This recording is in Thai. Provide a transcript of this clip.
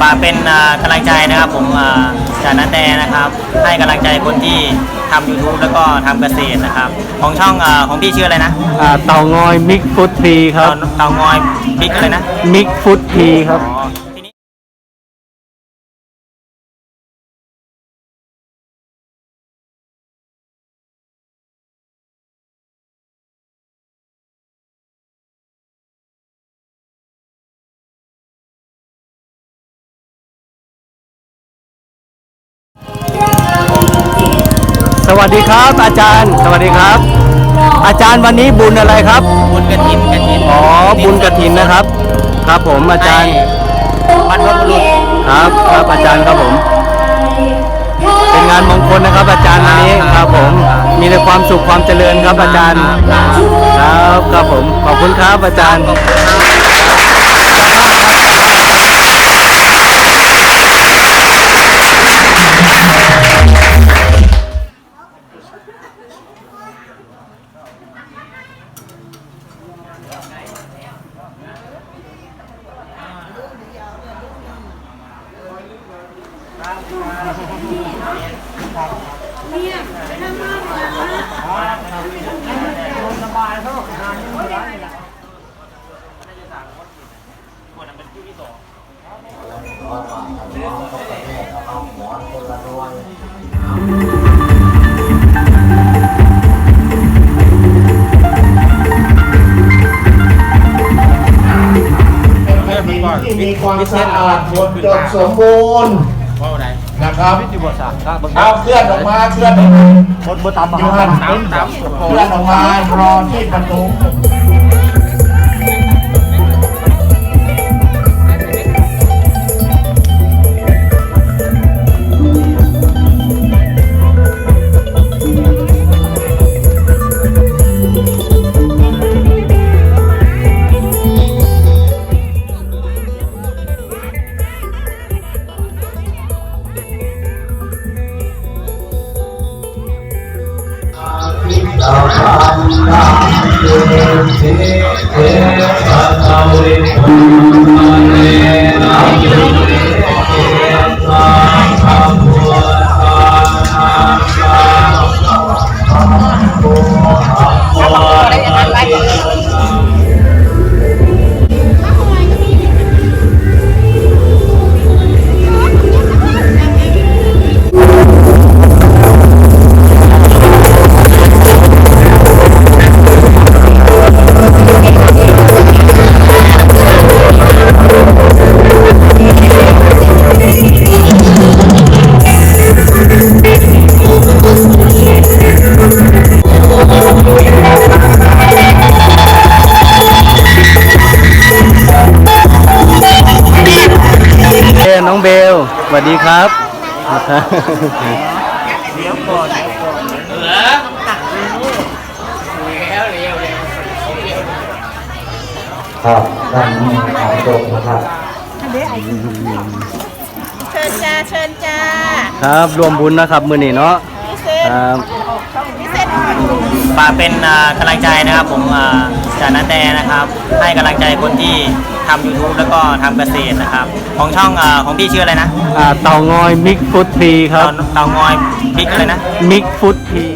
ฝากเป็นอ่ากำลังใจนะครับผมอ่าจากนันแดนะครับให้กำลังใจคนที่ทำ YouTube แล้วก็ทำเกษตรนะครับ ของช่องอ่าของพี่ชื่ออะไรนะอ่าเต่างอยมิกฟุตทีครับเตาเตางอยบิ๊กอะไรนะมิกฟุตทีครับ สวัสดีครับ อาจารย์ สวัสดีครับ อาจารย์วันนี้บุญอะไรครับ บุญกระถินกระถินอ๋อบุญกระถินนะครับ ครับผมอาจารย์บรรพบุรุษครับครับอาจารย์ครับผม เป็นงานมงคลนะครับ อาจารย์วันนี้ครับผม มีแต่ความสุขความเจริญครับอาจารย์ ครับครับผมขอบคุณครับอาจารย์ ที่มีความสะอาดหมดจดสมบูรณ์ ว่าอะไรนะครับที่บทสักครับเอาเคลื่อนออกมาเคลื่อนออกมาบทบทตามอยู่หันเคลื่อนออกมารอที่ประตู เบลน้องเบลสวัสดีครับครับด้านนี้ขายตรงนะครับเชิญจ้าเชิญจ้าครับรวมบุญนะครับ มือนี้เนาะพิเศษครับพิเศษหน่อย ฝากเป็นอ่ากำลังใจนะครับผมอ่าจากนันแดนะครับ ให้กำลังใจคนที่ทำ YouTube แล้วก็ทำเกษตรนะครับ ของช่องอ่าของพี่ชื่ออะไรนะอ่าเต่างอยมิกฟุตทีครับเตาเตางอยบิ๊กอะไรนะมิกฟุตที